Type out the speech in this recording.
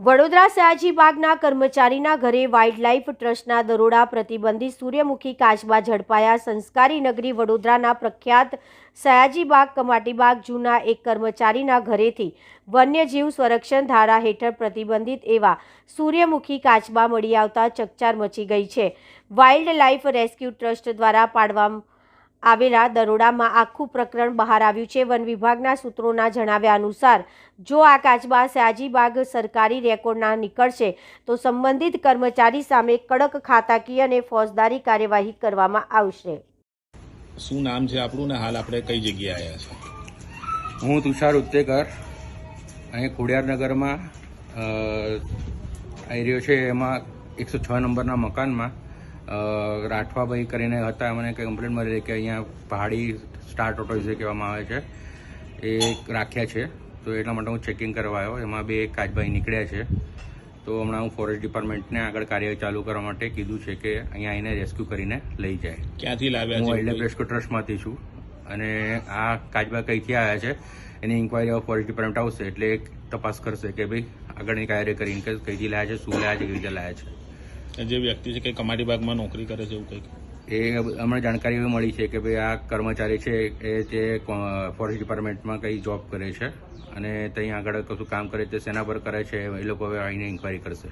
વડોદરા સયાજી બાગના કર્મચારીના ઘરે વાઇલ્ડલાઇફ ટ્રસ્ટના દરોડા પ્રતિબંધિત સૂર્યમુખી કાચબા ઝડપાયા. સંસ્કારી નગરી વડોદરાના પ્રખ્યાત સયાજીબાગ કમાટીબાગ જૂના એક કર્મચારીના ઘરેથી વન્યજીવ સંરક્ષણ ધારા હેઠળ પ્રતિબંધિત એવા સૂર્યમુખી કાચબા મળી આવતા ચકચાર મચી ગઈ છે. વાઇલ્ડ લાઇફ રેસ્ક્યુ ટ્રસ્ટ દ્વારા પાડવામાં આવેલા દરોડામાં આખું પ્રકરણ બહાર આવ્યું છે. વન વિભાગના સૂત્રોના જણાવ્યા અનુસાર જો આ કાચબા સાજીબાગ સરકારી રેકોર્ડના નીકળશે તો સંબંધિત કર્મચારી સામે કડક ખાતાકીય અને ફોજદારી કાર્યવાહી કરવામાં આવશે. શું નામ છે આપણું ને હાલ આપણે કઈ જગ્યાએ આવ્યા છે? હું તુષાર ઉત્તેકર. અહીં ખોડિયારનગરમાં આવી રહ્યો છે એમાં એકસો છ નંબરના મકાનમાં. રાઠવાભાઈ કરીને હતા મને કંઈ કમ્પ્લેન મળી કે અહીંયા પહાડી સ્ટાર ઓટો જે કહેવામાં આવે છે. એ રાખ્યા છે. તો એટલા માટે હું ચેકિંગ કરવા આવ્યો. એમાં બે કાચભાઈ નીકળ્યા છે. તો હમણાં હું ફોરેસ્ટ ડિપાર્ટમેન્ટને આગળ કાર્ય ચાલુ કરવા માટે કીધું છે કે અહીંયા આવીને રેસ્ક્યુ કરીને લઈ જાય. ક્યાંથી લાવ્યા હું વાઇલ્ડ રેસ્ક્યુ ટ્રસ્ટમાંથી છું. અને આ કાચબા કઈથી આવ્યા છે એની ઇન્કવાયરી ઓફ ફોરેસ્ટ ડિપાર્ટમેન્ટ આવશે એટલે એક તપાસ કરશે કે ભાઈ આગળની કાર્ય કરીને કે કઈથી લાયા છે શું લાયા છે કેવી રીતે લાયા છે. જે વ્યક્તિ છે કે કમાટી બાગમાં નોકરી કરે છે એવું કંઈક. એ અમને જાણકારી એવી મળી છે કે ભાઈ આ કર્મચારી છે, એ તે ફોરેસ્ટ ડિપાર્ટમેન્ટમાં કઈ જોબ કરે છે અને ત્યાં આગળ કશું કામ કરે છે શેના પર કરે છે, એ લોકો હવે આવીને ઇન્કવાયરી કરશે.